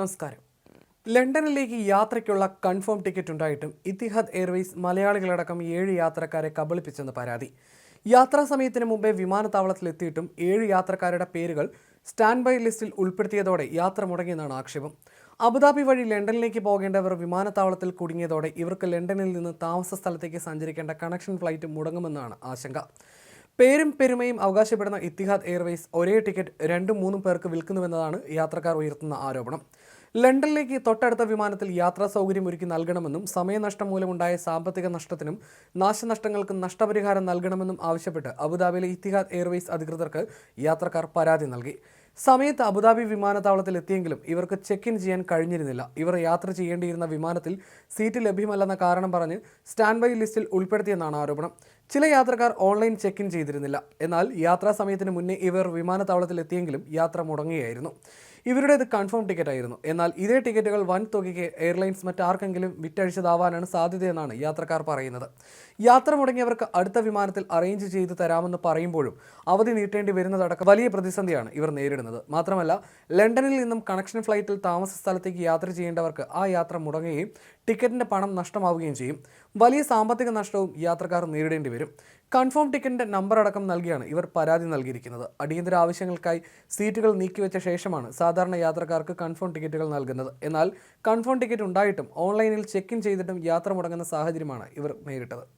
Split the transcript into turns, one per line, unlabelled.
നമസ്കാരം. ലണ്ടനിലേക്ക് യാത്രയ്ക്കുള്ള കൺഫേം ടിക്കറ്റ് ഉണ്ടായിട്ടും ഇത്തിഹാദ് എയർവേസ് മലയാളികളടക്കം ഏഴ് യാത്രക്കാരെ കബളിപ്പിച്ചെന്ന് പരാതി. യാത്രാ സമയത്തിന് മുമ്പേ വിമാനത്താവളത്തിലെത്തിയിട്ടും ഏഴ് യാത്രക്കാരുടെ പേരുകൾ സ്റ്റാൻഡ് ബൈ ലിസ്റ്റിൽ ഉൾപ്പെടുത്തിയതോടെ യാത്ര മുടങ്ങിയെന്നാണ് ആക്ഷേപം. അബുദാബി വഴി ലണ്ടനിലേക്ക് പോകേണ്ടവർ വിമാനത്താവളത്തിൽ കുടുങ്ങിയതോടെ ഇവർക്ക് ലണ്ടനിൽ നിന്ന് താമസ സ്ഥലത്തേക്ക് സഞ്ചരിക്കേണ്ട കണക്ഷൻ ഫ്ലൈറ്റ് മുടങ്ങുമെന്നാണ് ആശങ്ക. പേരും പെരുമയും അവകാശപ്പെടുന്ന ഇത്തിഹാദ് എയർവേസ് ഒരേ ടിക്കറ്റ് രണ്ടും മൂന്നും പേർക്ക് വിൽക്കുന്നുവെന്നതാണ് യാത്രക്കാർ ഉയർത്തുന്ന ആരോപണം. ലണ്ടനിലേക്ക് തൊട്ടടുത്ത വിമാനത്തിൽ യാത്രാ സൗകര്യം ഒരുക്കി നൽകണമെന്നും സമയനഷ്ടം മൂലമുണ്ടായ സാമ്പത്തിക നഷ്ടത്തിനും നാശനഷ്ടങ്ങൾക്കും നഷ്ടപരിഹാരം നൽകണമെന്നും ആവശ്യപ്പെട്ട് അബുദാബിയിലെ ഇത്തിഹാദ് എയർവേസ് അധികൃതർക്ക് യാത്രക്കാർ പരാതി നൽകി. സമയത്ത് അബുദാബി വിമാനത്താവളത്തിൽ എത്തിയെങ്കിലും ഇവർക്ക് ചെക്ക് ഇൻ ചെയ്യാൻ കഴിഞ്ഞിരുന്നില്ല. ഇവർ യാത്ര ചെയ്യേണ്ടിയിരുന്ന വിമാനത്തിൽ സീറ്റ് ലഭ്യമല്ലെന്ന കാരണം പറഞ്ഞ് സ്റ്റാൻഡ് ബൈ ലിസ്റ്റിൽ ഉൾപ്പെടുത്തിയെന്നാണ് ആരോപണം. ചില യാത്രക്കാർ ഓൺലൈൻ ചെക്ക് ഇൻ ചെയ്തിരുന്നില്ല. എന്നാൽ യാത്രാ സമയത്തിന് മുന്നേ ഇവർ വിമാനത്താവളത്തിൽ എത്തിയെങ്കിലും യാത്ര മുടങ്ങുകയായിരുന്നു. ഇവരുടേത് കൺഫേം ടിക്കറ്റ് ആയിരുന്നു എന്നാൽ ഇതേ ടിക്കറ്റുകൾ വൻ തുകയ്ക്ക് എയർലൈൻസ് മറ്റാർക്കെങ്കിലും വിറ്റഴിച്ചതാവാനാണ് സാധ്യതയെന്നാണ് യാത്രക്കാർ പറയുന്നത്. യാത്ര മുടങ്ങിയവർക്ക് അടുത്ത വിമാനത്തിൽ അറേഞ്ച് ചെയ്ത് തരാമെന്ന് പറയുമ്പോഴും അവധി നീട്ടേണ്ടി വരുന്നതടക്കം വലിയ പ്രതിസന്ധിയാണ് ഇവർ നേരിടുന്നത്. മാത്രമല്ല ലണ്ടനിൽ നിന്നും കണക്ഷൻ ഫ്ലൈറ്റിൽ താമസ സ്ഥലത്തേക്ക് യാത്ര ചെയ്യേണ്ടവർക്ക് ആ യാത്ര മുടങ്ങുകയും ടിക്കറ്റിന്റെ പണം നഷ്ടമാവുകയും ചെയ്യും. വലിയ സാമ്പത്തിക നഷ്ടവും യാത്രക്കാർ നേരിടേണ്ടി വരും. കൺഫേം ടിക്കറ്റിന്റെ നമ്പർ അടക്കം നൽകിയാണ് ഇവർ പരാതി നൽകിയിരിക്കുന്നത്. അടിയന്തര ആവശ്യങ്ങൾക്കായി സീറ്റുകൾ നീക്കിവെച്ച ശേഷമാണ് സാധാരണ യാത്രക്കാർക്ക് കൺഫേം ടിക്കറ്റുകൾ നൽകുന്നത്. എന്നാൽ കൺഫേം ടിക്കറ്റ് ഉണ്ടായിട്ടും ഓൺലൈനിൽ ചെക്ക് ഇൻ ചെയ്തിട്ടും യാത്ര മുടങ്ങുന്ന സാഹചര്യമാണ് ഇവർ നേരിട്ടത്.